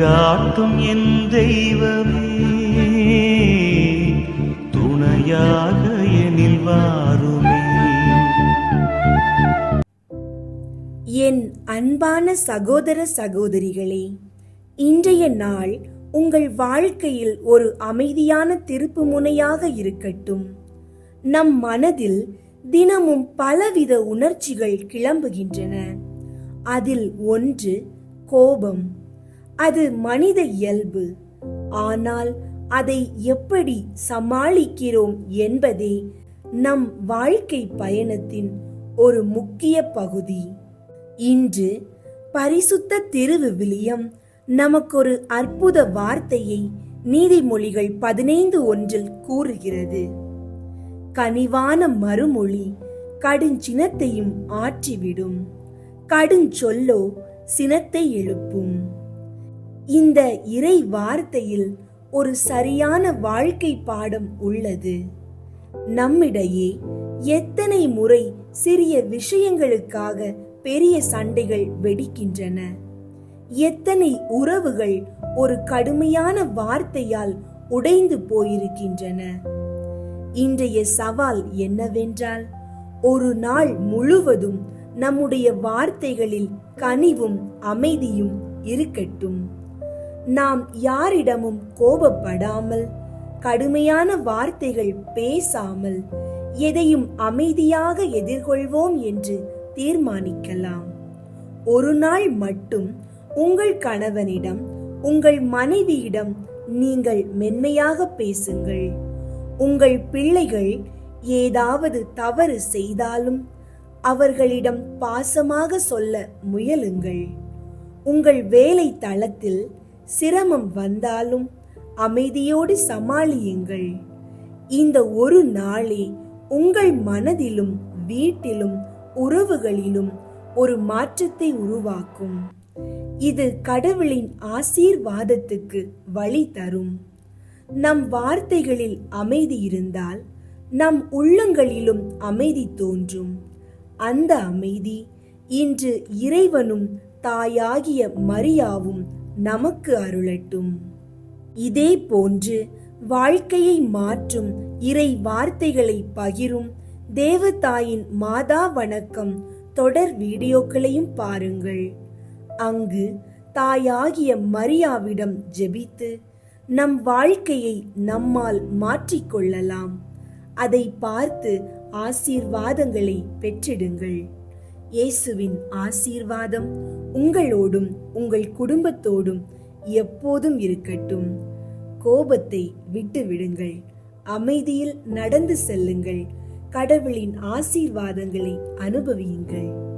வழிகாட்டும் என் தெய்வமே. துணையாக எனில் வாருமே. என் அன்பான சகோதர சகோதரிகளே இன்றைய நாள் உங்கள் வாழ்க்கையில் ஒரு அமைதியான திருப்பு முனையாக இருக்கட்டும். நம் மனதில் தினமும் பலவித உணர்ச்சிகள் கிளம்புகின்றன. அதில் ஒன்று கோபம். அது மனித இயல்பு. ஆனால் அதை எப்படி சமாளிக்கிறோம் என்பதே நம் வாழ்க்கை பயணத்தின் ஒரு முக்கிய பகுதி. இன்று பரிசுத்த திருவிவிலியம் நமக்கொரு அற்புத வார்த்தையை நீதிமொழிகள் பதினைந்து ஒன்றில் கூறுகிறது. கனிவான மறுமொழி கடுஞ்சினத்தையும் ஆற்றிவிடும். கடுஞ்சொல்லோ சினத்தை எழுப்பும். இந்த இறை வார்த்தையில் ஒரு சரியான வாழ்க்கை பாடம் உள்ளது. நம்மிடையே எத்தனை முறை சிறிய விஷயங்களுக்காக பெரிய சண்டைகள் வெடிக்கின்றன. எத்தனை உறவுகள் ஒரு கடுமையான வார்த்தையால் உடைந்து போயிருக்கின்றன. இன்றைய சவால் என்னவென்றால் ஒரு நாள் முழுவதும் நம்முடைய வார்த்தைகளில் கனிவும் அமைதியும் இருக்கட்டும். நாம் யாரிடமும் கோபப்படாமல் கடுமையான வார்த்தைகள் பேசாமல் எதையும் அமைதியாக எதிர்கொள்வோம் என்று தீர்மானிக்கலாம். ஒரு நாள் மட்டும் உங்கள் கணவனிடம் உங்கள் மனைவியிடம் நீங்கள் மென்மையாக பேசுங்கள். உங்கள் பிள்ளைகள் ஏதாவது தவறு செய்தாலும் அவர்களிடம் பாசமாக சொல்ல முயலுங்கள். உங்கள் வேலை தளத்தில் சிரமம் வந்தாலும் அமைதியோடு சமாளியுங்கள். இந்த ஒரு நாளே உங்கள் மனதிலும் வீட்டிலும் உறவுகளிலும் ஒரு மாற்றத்தை உருவாக்கும். இது கடவுளின் ஆசீர்வாதத்துக்கு வழி தரும். நம் வார்த்தைகளில் அமைதி இருந்தால் நம் உள்ளங்களிலும் அமைதி தோன்றும். அந்த அமைதி இன்று இறைவனும் தாயாகிய மரியாவும் நமக்கு அருளட்டும். இதே போன்று வாழ்க்கையை மாற்றும் இறை வார்த்தைகளை பகிரும் தேவதாயின் மாதா வணக்கம் தொடர் வீடியோக்களையும் பாருங்கள். அங்கு தாயாகிய மரியாவிடம் ஜெபித்து நம் வாழ்க்கையை நம்மால் மாற்றிக்கொள்ளலாம் அதை பார்த்து ஆசீர்வாதங்களை பெற்றிடுங்கள். இயேசுவின் ஆசீர்வாதம் உங்களோடும் உங்கள் குடும்பத்தோடும் எப்போதும் இருக்கட்டும். கோபத்தை விட்டு விடுங்கள் அமைதியில் நடந்து செல்லுங்கள். கடவுளின் ஆசீர்வாதங்களை அனுபவியுங்கள்.